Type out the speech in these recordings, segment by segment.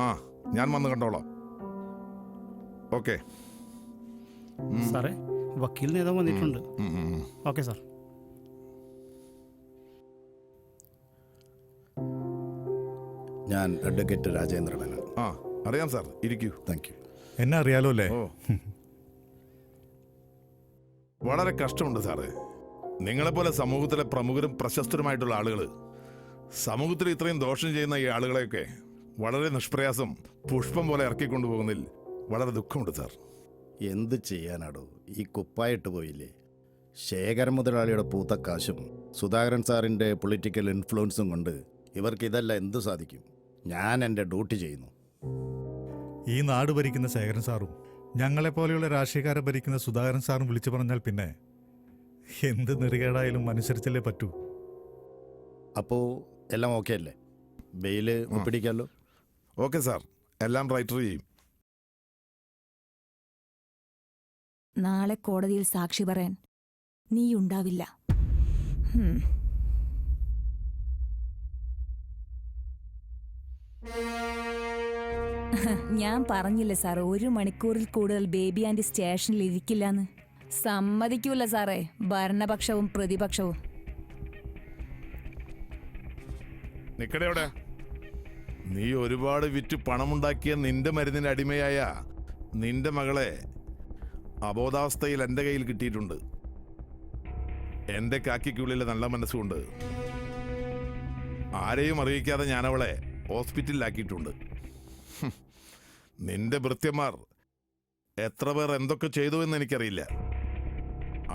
ആ ഞാൻ വന്ന് കണ്ടോളാം. ഓക്കെ. സാറേ വക്കീൽ നേതാവ് വന്നിട്ടുണ്ട്. Okay sir. ഞാൻ അഡ്വക്കേറ്റ് രാജേന്ദ്രനാണ് ആ അറിയാം സാർ. ഇരിക്കൂ. താങ്ക് യു എന്നെ അറിയാലോ അല്ലേ? ഓ. വളരെ കഷ്ടമുണ്ട് സാറേ. നിങ്ങളെപ്പോലെ സമൂഹത്തിലെ പ്രമുഖരും പ്രശസ്തരുമായിട്ടുള്ള ആളുകൾ സമൂഹത്തിൽ ഇത്രയും ദോഷം ചെയ്യുന്ന ഈ ആളുകളെയൊക്കെ വളരെ നിഷ്പ്രയാസം പുഷ്പം പോലെ ഇറക്കിക്കൊണ്ടുപോകുന്നതിൽ വളരെ ദുഃഖമുണ്ട് സാർ. എന്ത് ചെയ്യാനാടോ? ഈ കുപ്പായിട്ട് പോയില്ലേ? ശേഖര മുതലാളിയുടെ പൂത്ത കാശും സുധാകരൻ സാറിന്റെ പൊളിറ്റിക്കൽ ഇൻഫ്ലുവൻസും കൊണ്ട് ഇവർക്ക് ഇതെല്ലാം എന്ത് സാധിക്കും? ഞാൻ എന്റെ ഡ്യൂട്ടി ചെയ്യുന്നു. ഈ നാട് ഭരിക്കുന്ന ശേഖരൻ സാറും ഞങ്ങളെപ്പോലെയുള്ള രാഷ്ട്രീയക്കാരെ ഭരിക്കുന്ന സുധാകരൻ സാറും വിളിച്ചു പറഞ്ഞാൽ പിന്നെ എന്ത് നെറികേടായാലും അനുസരിച്ചല്ലേ പറ്റൂ? അപ്പോൾ എല്ലാം ഓക്കെ അല്ലേ? ബെയിൽ ഒപ്പിടിക്കാമല്ലോ? Okay sir. എല്ലാം റൈറ്റർ ചെയ്യും. നാളെ കോടതിയിൽ സാക്ഷി പറയാൻ നീ ഉണ്ടാവില്ല. ഞാൻ പറഞ്ഞില്ല സാർ ഒരു മണിക്കൂറിൽ കൂടുതൽ ബേബി ആന്റി സ്റ്റേഷനിൽ ഇരിക്കില്ലെന്ന്. സമ്മതിക്കൂല സാറേ ഭരണപക്ഷവും പ്രതിപക്ഷവും. നിക്കടെ നീ ഒരുപാട് വിറ്റ് പണമുണ്ടാക്കിയ നിന്റെ മരുന്നിന് അടിമയായ നിന്റെ മകളെ അബോധാവസ്ഥയിൽ എന്റെ കയ്യിൽ കിട്ടിയിട്ടുണ്ട്. എന്റെ കാക്കിക്കുള്ളിലെ നല്ല മനസ്സുകൊണ്ട് ആരെയും അറിയിക്കാതെ ഞാൻ അവളെ ഹോസ്പിറ്റലിലാക്കിയിട്ടുണ്ട്. നിന്റെ ഭൃത്യന്മാർ എത്ര പേർ എന്തൊക്കെ ചെയ്തു എന്ന് എനിക്കറിയില്ല.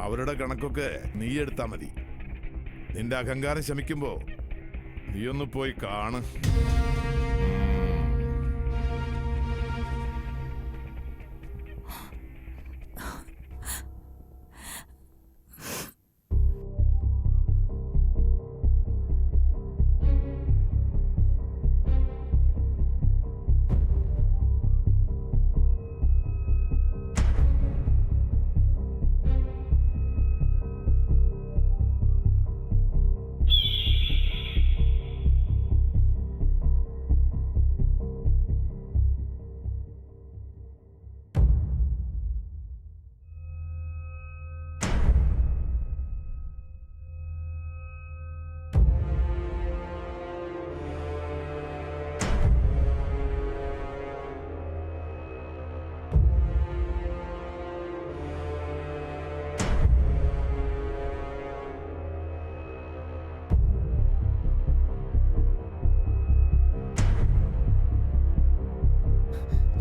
അവരുടെ കണക്കൊക്കെ നീ എടുത്താൽ മതി. നിന്റെ അഹങ്കാരം ശമിക്കുമ്പോ നീയൊന്ന് പോയി കാണ്.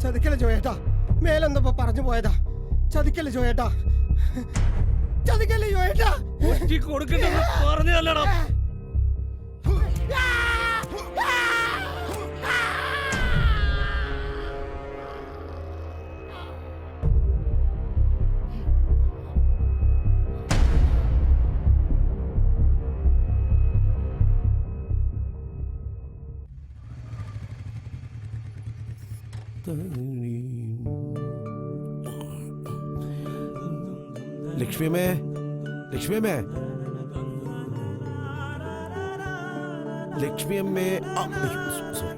ചതിക്കൽ ജോയേട്ടാ? മേലെന്തപ്പോ പറഞ്ഞു പോയതാ? ചതിക്കല്ലേ ജോയേട്ടാ? ചതിക്കല്ലേ ജോയേട്ടാ? പറഞ്ഞല്ലടാ ലക്ഷ്മിയമ്മേ ലക്ഷ്മിയമ്മേ. ലക്ഷ്മിയമ്മേ സോറി.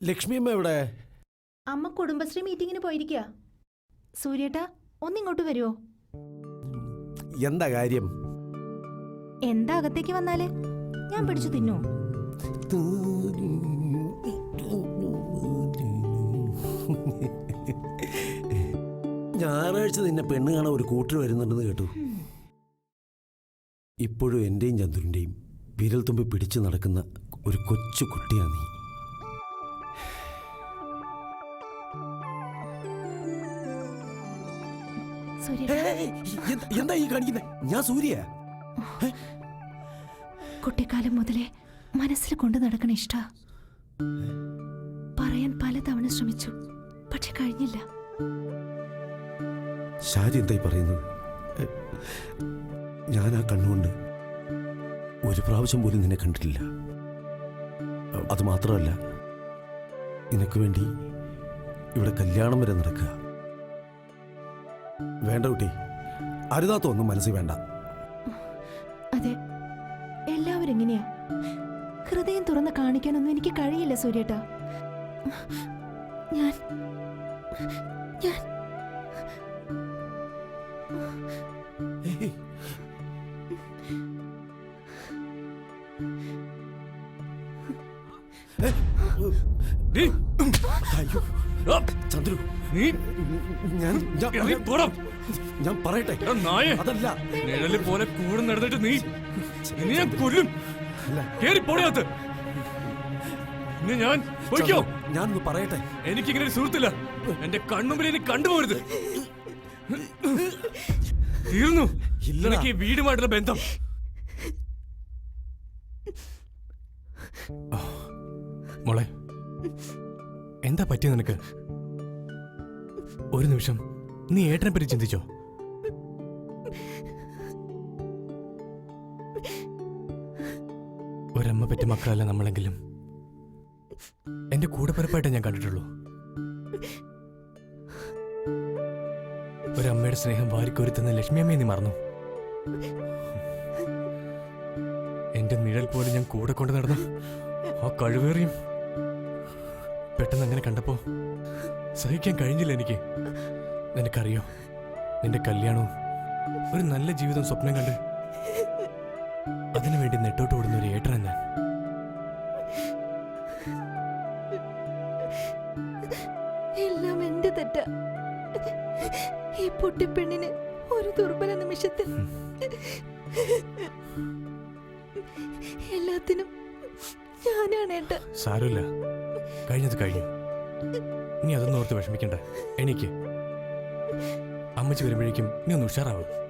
ലക്ഷ്മിയമ്മ എവിടെ? അമ്മ കുടുംബശ്രീ മീറ്റിങ്ങിന് പോയിരിക്കുക സൂര്യേട്ടാ ഒന്നിങ്ങോട്ട് വരുമോ എന്താ കാര്യം? എന്താ അകത്തേക്ക് വന്നാൽ? ഞാൻ പിടിച്ചു തിന്നോ? ഞായറാഴ്ച നിന്നെ പെണ്ണ് കാണാൻ ഒരു കൂട്ടർ വരുന്നുണ്ടെന്ന് കേട്ടു. ഇപ്പോഴും എന്റെയും ചന്ദ്രന്റെയും വിരൽ തുമ്പി പിടിച്ചു നടക്കുന്ന ഒരു കൊച്ചു കുട്ടിയാണ് നീ. ഏയ്, എന്ത്- എന്താ ഈ കാണിക്കുന്നത് ഞാൻ സൂര്യ. കുട്ടിക്കാലം മുതലേ മനസ്സിൽ കൊണ്ടു നടക്കണ ഇഷ്ട. പറയാൻ പലതവണ ശ്രമിച്ചു പക്ഷെ കഴിഞ്ഞില്ല. ഷാജി എന്തായി പറയുന്നത് ഞാൻ ആ കണ്ണുകൊണ്ട് ഒരു പ്രാവശ്യം പോലും നിന്നെ കണ്ടിട്ടില്ല. അത് മാത്രമല്ല നിനക്ക് വേണ്ടി ഇവിടെ കല്യാണം വരെ നടക്കുക. വേണ്ട കുട്ടി. അരുതാത്തൊന്നും മനസ്സിൽ വേണ്ട. അതെ. എല്ലാവരും എങ്ങനെയാ ഹൃദയം തുറന്ന് കാണിക്കാനൊന്നും എനിക്ക് കഴിയില്ല സൂര്യേട്ടാ. ഞാൻ ഞാൻ. അയ്യോ. ചന്ദ്രു നീ ഞാൻ ഞാൻ- പോടാ. ഞാൻ പറയട്ടെ. അതല്ല. നിഴൽ പോലെ കൂടെ നടന്നിട്ട് നീ ഇനി ഞാൻ കൊല്ലും. കേറി പോടാത്ത ഇനി ഞാൻ പൊയ്ക്കോ. ഞാൻ ഒന്ന് പറയട്ടെ. എനിക്കിങ്ങനെ ഒരു സുഹൃത്തില്ല. എന്റെ കണ്ണുമ്പിൽ ഇനി കണ്ടുപോരുത് തീർന്നു. ഇല്ല എനിക്ക് ഈ വീടുമായിട്ടുള്ള ബന്ധം. മോളെ എന്താ പറ്റിയ നിനക്ക്? ഒരു നിമിഷം നീ ഏട്ടനെ പറ്റി ചിന്തിച്ചോ? ഒരമ്മ പറ്റി മക്കളല്ല നമ്മളെങ്കിലും. എന്റെ കൂടെപ്പിറപ്പായിട്ടേ ഞാൻ കണ്ടിട്ടുള്ളൂ. ഒരമ്മയുടെ സ്നേഹം വാരിക്കൊരുത്തുന്ന ലക്ഷ്മിയമ്മയെ നീ മറന്നു. എന്റെ നിഴൽ പോലെ ഞാൻ കൂടെ കൊണ്ട് നടന്നു. ആ കഴിവേറിയും പെട്ടെന്ന് അങ്ങനെ കണ്ടപ്പോ സഹിക്കാൻ കഴിഞ്ഞില്ല എനിക്ക്. നിനക്കറിയോ നിന്റെ കല്യാണവും ഒരു നല്ല ജീവിതം സ്വപ്നം കണ്ട് അതിനുവേണ്ടി നെട്ടോട്ട് ഓടുന്ന ഒരു ഏട്ടൻ ഞാൻ. എല്ലാം എന്റെ തെറ്റാ. ഈ പൊട്ടിപ്പെണ്ണിന് ഒരു ദുർബല നിമിഷത്തിൽ എല്ലാത്തിനും ഞാനാണ് ഏട്ട സാരമില്ല. കഴിഞ്ഞത് കഴിഞ്ഞു. നീ അതൊന്നും ഓർത്ത് വിഷമിക്കണ്ട. എനിക്ക്. അമ്മച്ചി വരുമ്പോഴേക്കും നീ ഒന്ന് ഉഷാറാവും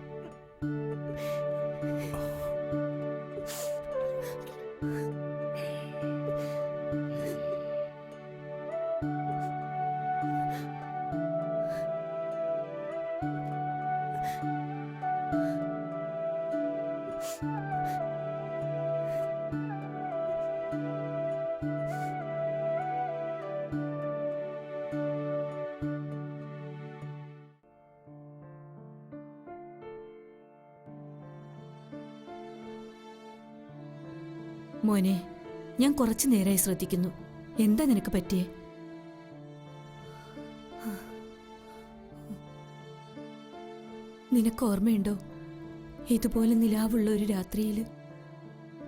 മോനെ ഞാൻ കുറച്ചു നേരമായി ശ്രദ്ധിക്കുന്നു. എന്താ നിനക്ക് പറ്റിയേ? നിനക്ക് ഓർമ്മയുണ്ടോ? ഇതുപോലെ നിലാവുള്ള ഒരു രാത്രിയിൽ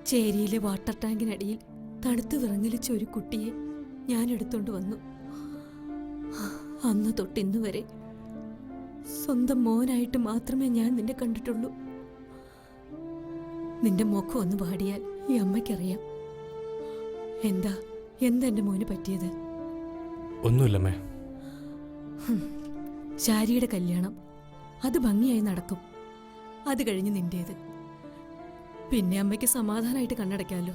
ചേരിയിലെ വാട്ടർ ടാങ്കിനടിയിൽ തണുത്തു വിറങ്ങലിച്ച ഒരു കുട്ടിയെ ഞാൻ എടുത്തോണ്ട് വന്നു. അന്ന് തൊട്ടിന്നു വരെ സ്വന്തം മോനായിട്ട് മാത്രമേ ഞാൻ നിന്നെ കണ്ടിട്ടുള്ളൂ. നിന്റെ മുഖം ഒന്ന് വാടിയാൽ ഈ അമ്മയ്ക്കറിയാം. എന്താ എന്താ എന്റെ മോന് പറ്റിയത്? ഒന്നുമില്ലമ്മേ ചാരിയുടെ കല്യാണം. അത് ഭംഗിയായി നടക്കും. അത് കഴിഞ്ഞ് നിന്റേത്. പിന്നെ അമ്മയ്ക്ക് സമാധാനമായിട്ട് കണ്ണടയ്ക്കാമല്ലോ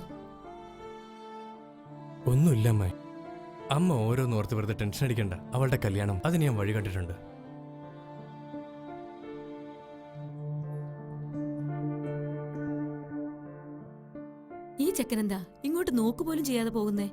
ഒന്നുമില്ല അമ്മേ. അമ്മ ഓരോന്ന് ഓർത്ത് വെറുതെ ടെൻഷൻ അടിക്കണ്ട. അവളുടെ കല്യാണം. അതിന് ഞാൻ വഴി കണ്ടിട്ടുണ്ട്. ചെക്കനെന്താ? ഇങ്ങോട്ട് നോക്കുപോലും ചെയ്യാതെ പോകുന്നേ.